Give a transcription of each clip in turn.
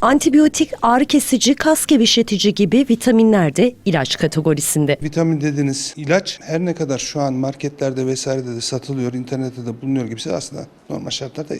Antibiyotik, ağrı kesici, kas gevşetici gibi vitaminler de ilaç kategorisinde. Vitamin dediğiniz ilaç her ne kadar şu an marketlerde vesairede de satılıyor, internette de bulunuyor gibisi aslında normal şartlarda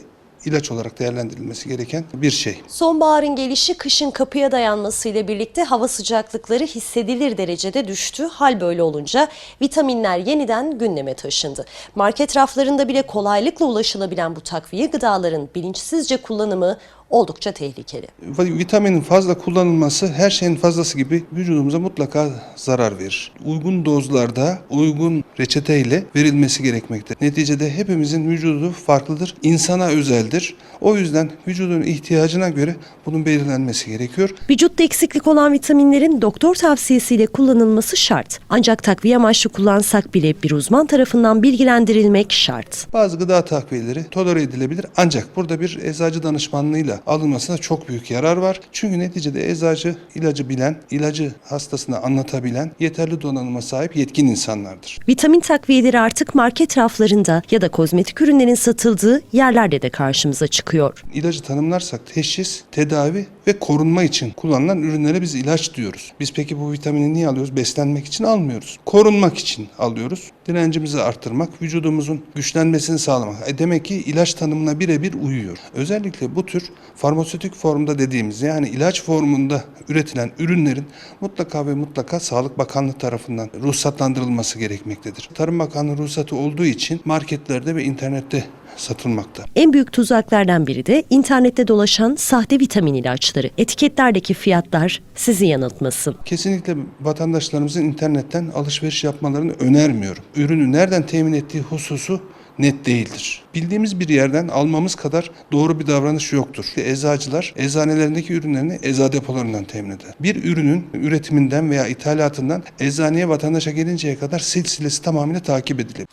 ilaç olarak değerlendirilmesi gereken bir şey. Sonbaharın gelişi kışın kapıya dayanmasıyla birlikte hava sıcaklıkları hissedilir derecede düştü. Hal böyle olunca vitaminler yeniden gündeme taşındı. Market raflarında bile kolaylıkla ulaşılabilen bu takviye gıdaların bilinçsizce kullanımı oldukça tehlikeli. Vitaminin fazla kullanılması her şeyin fazlası gibi vücudumuza mutlaka zarar verir. Uygun dozlarda, uygun reçeteyle verilmesi gerekmekte. Neticede hepimizin vücudu farklıdır, insana özeldir. O yüzden vücudun ihtiyacına göre bunun belirlenmesi gerekiyor. Vücutta eksiklik olan vitaminlerin doktor tavsiyesiyle kullanılması şart. Ancak takviye amaçlı kullansak bile bir uzman tarafından bilgilendirilmek şart. Bazı gıda takviyeleri tolere edilebilir ancak burada bir eczacı danışmanlığıyla alınmasına çok büyük yarar var. Çünkü neticede eczacı ilacı bilen, ilacı hastasına anlatabilen, yeterli donanıma sahip yetkin insanlardır. Vitamin takviyeleri artık market raflarında ya da kozmetik ürünlerin satıldığı yerlerde de karşımıza çıkıyor. İlacı tanımlarsak teşhis, tedavi ve korunma için kullanılan ürünlere biz ilaç diyoruz. Biz peki bu vitamini niye alıyoruz? Beslenmek için almıyoruz. Korunmak için alıyoruz. Direncimizi arttırmak, vücudumuzun güçlenmesini sağlamak. E demek ki ilaç tanımına birebir uyuyor. Özellikle bu tür farmasötik formda dediğimiz yani ilaç formunda üretilen ürünlerin mutlaka ve mutlaka Sağlık Bakanlığı tarafından ruhsatlandırılması gerekmektedir. Tarım Bakanlığı ruhsatı olduğu için marketlerde ve internette satılmakta. En büyük tuzaklardan biri de internette dolaşan sahte vitamin ilaçları. Etiketlerdeki fiyatlar sizi yanıltmasın. Kesinlikle vatandaşlarımızın internetten alışveriş yapmalarını önermiyorum. Ürünü nereden temin ettiği hususu net değildir. Bildiğimiz bir yerden almamız kadar doğru bir davranış yoktur. Eczacılar eczanelerindeki ürünlerini ecza depolarından temin eder. Bir ürünün üretiminden veya ithalatından eczaneye vatandaşa gelinceye kadar silsilesi tamamıyla takip edilir.